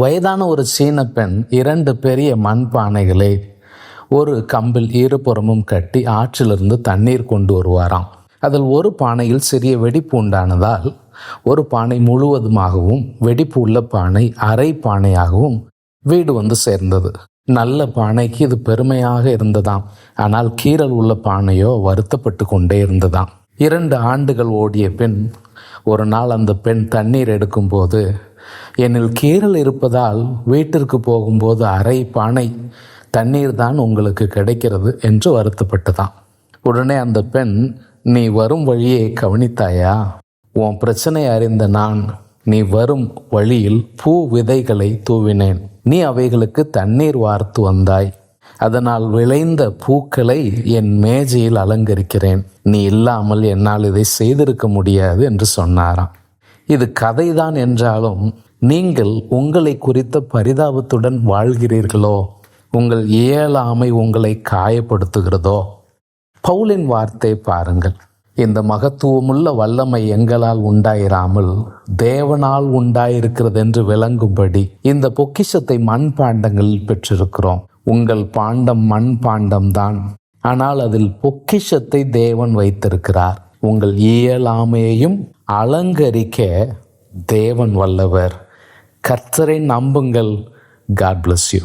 வயதான ஒரு சீன பெண் இரண்டு பெரிய மண்பானைகளை ஒரு கம்பில் இருபுறமும் கட்டி ஆற்றிலிருந்து தண்ணீர் கொண்டு வருவாராம். அதில் ஒரு பானையில் சிறிய வெடிப்பு உண்டானதால் ஒரு பானை முழுவதுமாகவும் வெடிப்பு உள்ள பானை அரை பானையாகவும் வீடு வந்து சேர்ந்தது. நல்ல பானைக்கு இது பெருமையாக இருந்ததாம். ஆனால் கீறல் உள்ள பானையோ வருத்தப்பட்டு கொண்டே இருந்ததாம். இரண்டு ஆண்டுகள் ஓடிய பின் ஒரு நாள் அந்த பெண் தண்ணீர் எடுக்கும்போது என்னில் கீறல் இருப்பதால் வீட்டிற்கு போகும்போது அரை பானை தண்ணீர் தான் உங்களுக்கு கிடைக்கிறது என்று வருத்தப்பட்டுதான் உடனே அந்த பெண் நீ வரும் வழியை கவனித்தாயா? உன் பிரச்சனை அறிந்த நான் நீ வரும் வழியில் பூ விதைகளை தூவினேன். நீ அவைகளுக்கு தண்ணீர் வார்த்து வந்தாய். அதனால் விளைந்த பூக்களை என் மேஜையில் அலங்கரிக்கிறேன். நீ இல்லாமல் என்னால் இதை செய்திருக்க முடியாது என்று சொன்னாராம். இது கதைதான் என்றாலும் நீங்கள் உங்களை குறித்த பரிதாபத்துடன் வாழ்கிறீர்களோ? உங்கள் இயலாமை உங்களை காயப்படுத்துகிறதோ? பவுலின் வார்த்தை பாருங்கள். இந்த மகத்துவமுள்ள வல்லமை எங்களால் உண்டாயிராமல் தேவனால் உண்டாயிருக்கிறது என்று விளங்கும்படி இந்த பொக்கிஷத்தை மண் பாண்டங்களில் பெற்றிருக்கிறோம். உங்கள் பாண்டம் மண் பாண்டம்தான் ஆனால் அதில் பொக்கிஷத்தை தேவன் வைத்திருக்கிறார். உங்கள் இயலாமையையும் அலங்கரிக்க தேவன் வல்லவர். கர்த்தரை நம்புங்கள். God bless you